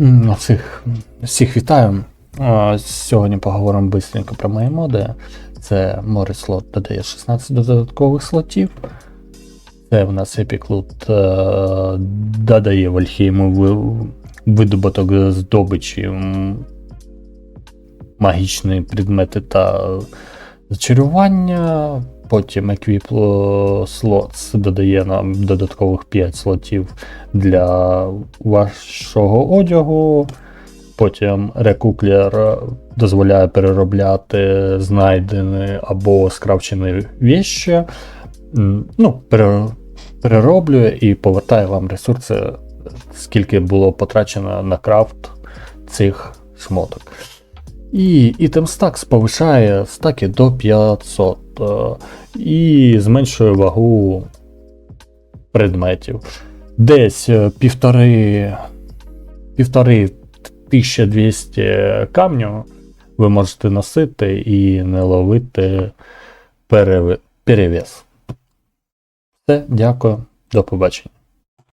М, Всіх, всіх вітаю. Сьогодні поговоримо бистренько про мої моди. Це море слот додає 16 додаткових слотів. Це в нас Epic Loot е, додає Вальхейму видобуток здобичі, магічні предмети та зачарування. Потім Equip Slots додає нам додаткових 5 слотів для вашого одягу. Потім рекуклер дозволяє переробляти знайдені або скравчені віщі. Ну, перероблює і повертає вам ресурси, скільки було потрачено на крафт цих шмоток. І ітем стакс повишає стаки до 500 е, і зменшує вагу предметів. Десь е, півтори, півтори 1200 камню ви можете носити і не ловити перевес. Все, дякую, до побачення.